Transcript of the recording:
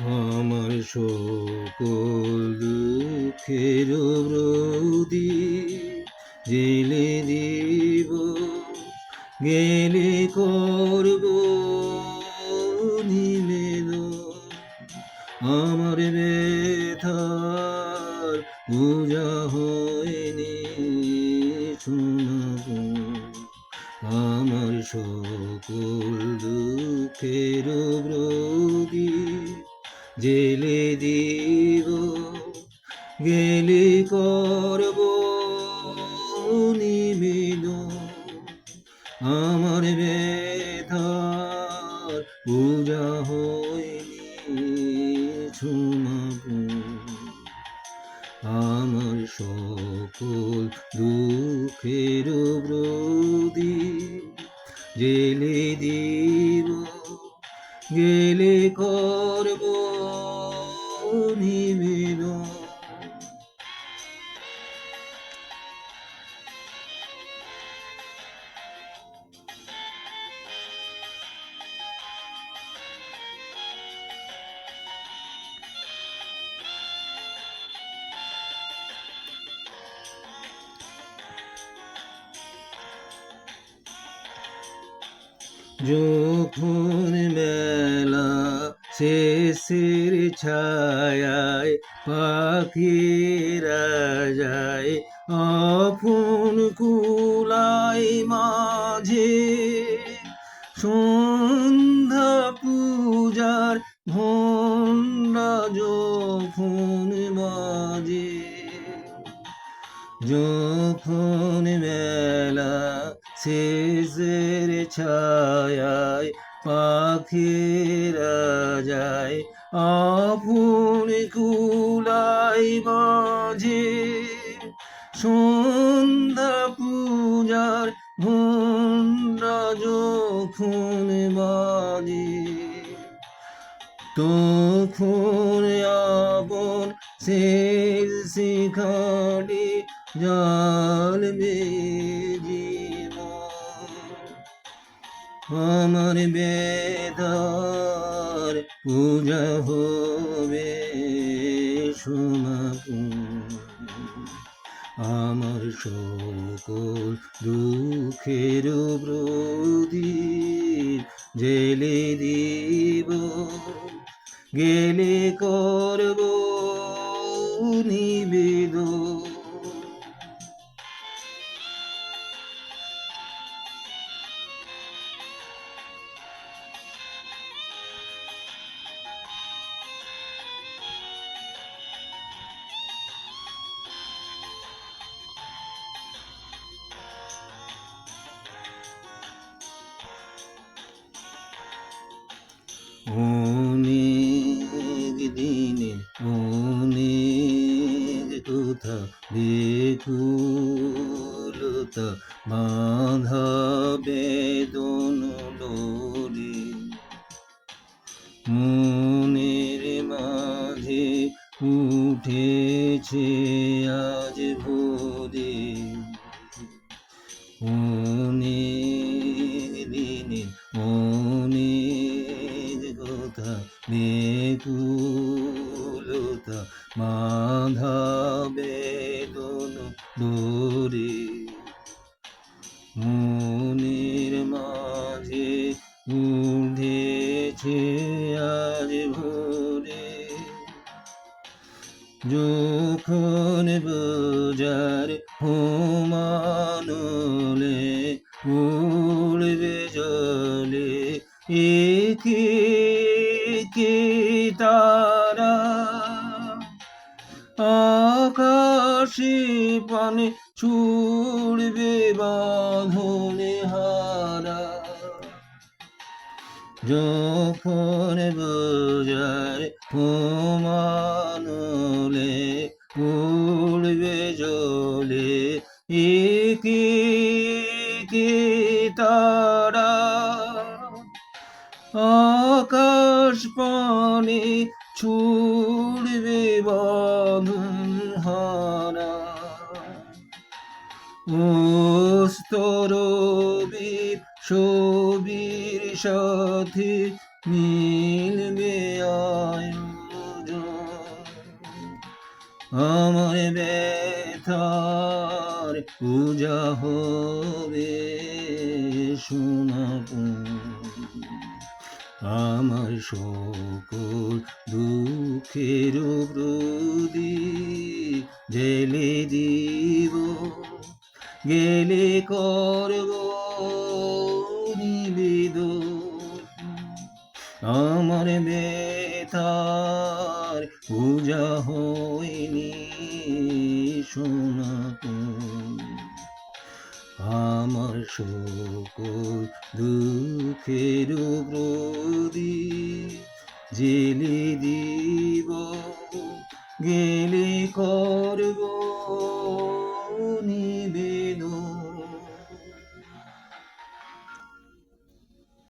আমার সকল দুঃখের ব্রদি জেলে দিব, গেলে করব নিবেদন আমার ব্যথার পূজা হয়নি, শোনাব। আমার সকল দুঃখের জেলে দিব, গেলে করব নিবেদন আমার ব্যথার পূজা হয়নি ছুমাব আমার সকল দুঃখের ব্রদি জেলে দিব, গেলে করব যখন বেলা শেষের ছায়ায় পাখিরা যায় আপন কুলাই মাঝে সন্ধ্যা পূজার ভণ্ডা যখন বাজে যখন পাখিরা যায় আপন কুলাই বাজে সন্ধ্যা পূজার ভণ্ডা যখন বাজে, তখন আপন শেষ শিখানে জালবে জীবন আমার বেদার পূজা হবে সমাপন আমার সকল দুঃখের প্রদীপ জেলে দিব গেলে করব নিবেদন। অনেক দিনে অনেক কথা বেকুলতা বাঁধা বেদন লোরে মনের মাঝে উঠেছে আজ ভোরে। অনেক বেকুলতা বাঁধা বেদন ডোরে মনের মাঝে উঠেছে আজ ভোরে। যখন বোঝার হোমানলে উড়বে জলে একে আকাশে পানে ছুড়বে বাঁধনে হারা। যখন বোঝার হোমানলে উড়বে জলে, একে কে তারা? আকাশ পানে ছুড়বে বাঁধন হারা স্তরবীর ছবির সাথে মিলবে আমার ব্যথার পূজা হবে সোনাপুর। আমার সকল দুঃখের প্রদীপ জেলে দিব গেলে করব নিবেদন। আমার বেতার পূজা হয়নি সোনাপুর আমার সকল দুঃখের প্রদীপ জেলে দিব গেলে করব।